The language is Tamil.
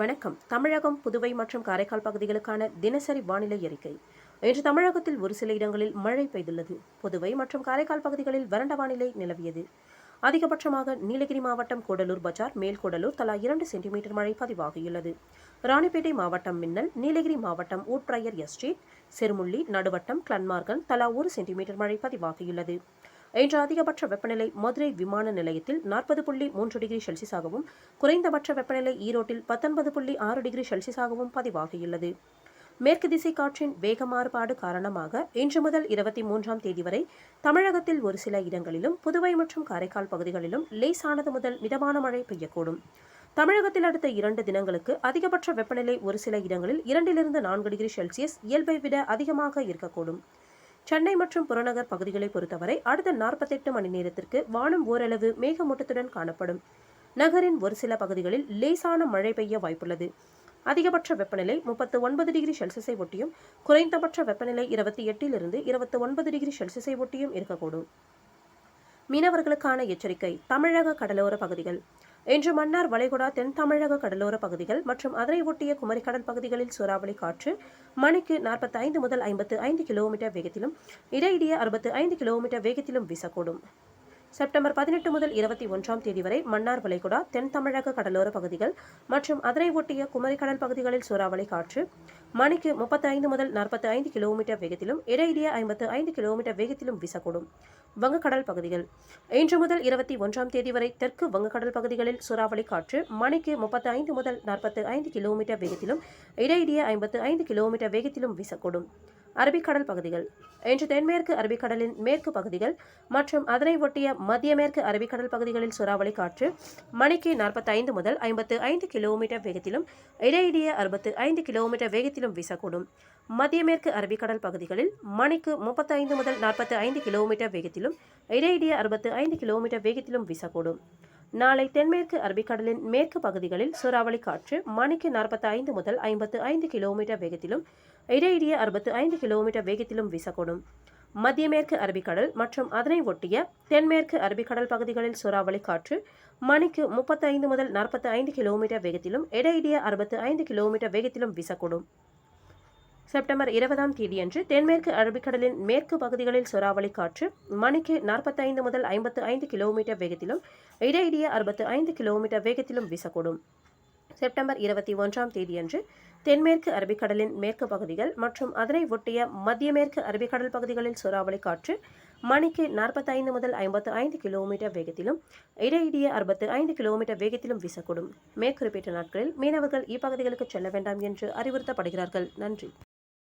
வணக்கம். தமிழகம் புதுவை மற்றும் காரைக்கால் பகுதிகளுக்கான தினசரி வானிலை அறிக்கை. இன்று தமிழகத்தில் ஒரு சில இடங்களில் மழை பெய்துள்ளது. புதுவை மற்றும் காரைக்கால் பகுதிகளில் வறண்ட வானிலை நிலவியது. அதிகபட்சமாக நீலகிரி மாவட்டம் கூடலூர் பஜார் மேல்கூடலூர் தலா இரண்டு சென்டிமீட்டர் மழை பதிவாகியுள்ளது. ராணிப்பேட்டை மாவட்டம் மின்னல் நீலகிரி மாவட்டம் ஊட்பிரையர் எஸ்ட்ரீட் செருமுள்ளி நடுவட்டம் கிளன்மார்கன் தலா ஒரு சென்டிமீட்டர் மழை பதிவாகியுள்ளது. இன்று அதிகபட்ச வெப்பநிலை மதுரை விமான நிலையத்தில் நாற்பது புள்ளி மூன்று டிகிரி செல்சியஸாகவும் குறைந்தபட்ச வெப்பநிலை ஈரோட்டில் பத்தொன்பது புள்ளி ஆறு டிகிரி செல்சியஸாகவும் பதிவாகியுள்ளது. மேற்கு திசை காற்றின் வேக மாறுபாடு காரணமாக இன்று முதல் இருபத்தி மூன்றாம் தேதி வரை தமிழகத்தில் ஒரு சில இடங்களிலும் புதுவை மற்றும் காரைக்கால் பகுதிகளிலும் லேசானது முதல் மிதமான மழை பெய்யக்கூடும். தமிழகத்தில் அடுத்த இரண்டு தினங்களுக்கு அதிகபட்ச வெப்பநிலை ஒரு சில இடங்களில் இரண்டிலிருந்து நான்கு டிகிரி செல்சியஸ் இயல்பை விட அதிகமாக இருக்கக்கூடும். சென்னை மற்றும் புறநகர் பகுதிகளை பொறுத்தவரை அடுத்த நாற்பத்தெட்டு மணி நேரத்திற்கு வானம் ஓரளவு மேகமூட்டத்துடன் காணப்படும். நகரின் ஒரு சில பகுதிகளில் லேசான மழை பெய்ய வாய்ப்புள்ளது. அதிகபட்ச வெப்பநிலை முப்பத்து ஒன்பது டிகிரி செல்சியஸை ஒட்டியும் குறைந்தபட்ச வெப்பநிலை இருபத்தி எட்டிலிருந்து இருபத்தி ஒன்பது டிகிரி செல்சியஸை ஒட்டியும் இருக்கக்கூடும். மீனவர்களுக்கான எச்சரிக்கை தமிழக கடலோர பகுதிகள். இன்று மன்னார் வளைகுடா தென் தமிழக கடலோர பகுதிகள் மற்றும் அதனை ஒட்டிய குமரிக்கடல் பகுதிகளில் சூறாவளி காற்று மணிக்கு நாற்பத்தி ஐந்து முதல் ஐம்பத்து ஐந்து கிலோமீட்டர் வேகத்திலும் இடையிடையே அறுபத்து ஐந்து கிலோமீட்டர் வேகத்திலும் வீசக்கூடும். செப்டம்பர் பதினெட்டு முதல் இருபத்தி ஒன்றாம் தேதி வரை மன்னார் வளைகுடா தென் தமிழக கடலோர பகுதிகள் மற்றும் அதனை ஒட்டிய குமரிக்கடல் பகுதிகளில் சூறாவளி காற்று. மணிக்கு முப்பத்தி ஐந்து முதல் நாற்பத்தி ஐந்து கிலோமீட்டர் வேகத்திலும் இடையிடையே ஐம்பத்து ஐந்து கிலோமீட்டர் வேகத்திலும் வீசக்கூடும். வங்கக்கடல் பகுதிகள். இன்று முதல் இருபத்தி ஒன்றாம் தேதி வரை தெற்கு வங்கக்கடல் பகுதிகளில் சூறாவளி காற்று. மணிக்கு முப்பத்தி ஐந்து முதல் நாற்பத்தி ஐந்து கிலோமீட்டர் வேகத்திலும் இடையிடையே ஐம்பத்து ஐந்து கிலோமீட்டர் வேகத்திலும் வீசக்கூடும். அரபிக்கடல் பகுதிகள். இன்று தென்மேற்கு அரபிக்கடலின் மேற்கு பகுதிகள் மற்றும் அதனை ஒட்டிய மத்திய மேற்கு அரபிக்கடல் பகுதிகளில் சூறாவளி காற்று மணிக்கு நாற்பத்தைந்து முதல் ஐம்பத்து ஐந்து கிலோமீட்டர் வேகத்திலும் இடையிடையே அறுபத்து ஐந்து கிலோமீட்டர் வேகத்திலும் வீசக்கூடும். மத்திய மேற்கு அரபிக்கடல் பகுதிகளில் மணிக்கு முப்பத்தைந்து முதல் நாற்பத்து ஐந்து கிலோமீட்டர் வேகத்திலும் இடையிடையே அறுபத்து ஐந்து கிலோமீட்டர் வேகத்திலும் வீசக்கூடும். நாளை தென்மேற்கு அரபிக்கடலின் மேற்கு பகுதிகளில் சூறாவளி காற்று மணிக்கு நாற்பத்தி ஐந்து முதல் ஐம்பத்து ஐந்து கிலோமீட்டர் வேகத்திலும் இடையிடையே அறுபத்து ஐந்து கிலோமீட்டர் வேகத்திலும் வீசக்கூடும். மத்திய மேற்கு அரபிக்கடல் மற்றும் அதனை ஒட்டிய தென்மேற்கு அரபிக்கடல் பகுதிகளில் சூறாவளி காற்று மணிக்கு முப்பத்தைந்து முதல் நாற்பத்தி ஐந்து கிலோமீட்டர் வேகத்திலும் இடையிடையே அறுபத்து ஐந்து கிலோமீட்டர் வேகத்திலும் வீசக்கூடும். செப்டம்பர் இருபதாம் தேதியன்று தென்மேற்கு அரபிக்கடலின் மேற்கு பகுதிகளில் சூறாவளி காற்று மணிக்கு நாற்பத்தைந்து முதல் ஐம்பத்து ஐந்து கிலோமீட்டர் வேகத்திலும் இடையிடையே அறுபத்து ஐந்து கிலோமீட்டர் வேகத்திலும் வீசக்கூடும். செப்டம்பர் இருபத்தி ஒன்றாம் தேதியன்று தென்மேற்கு அரபிக்கடலின் மேற்கு பகுதிகள் மற்றும் அதனை ஒட்டிய மத்திய மேற்கு அரபிக்கடல் பகுதிகளில் சூறாவளி காற்று மணிக்கு நாற்பத்தைந்து முதல் ஐம்பத்து ஐந்து கிலோமீட்டர் வேகத்திலும் இடையிடையே அறுபத்து ஐந்து கிலோமீட்டர் வேகத்திலும் வீசக்கூடும். மேற்குறிப்பிட்ட நாட்களில் மீனவர்கள் இப்பகுதிகளுக்கு செல்ல வேண்டாம் என்று அறிவுறுத்தப்படுகிறார்கள். நன்றி.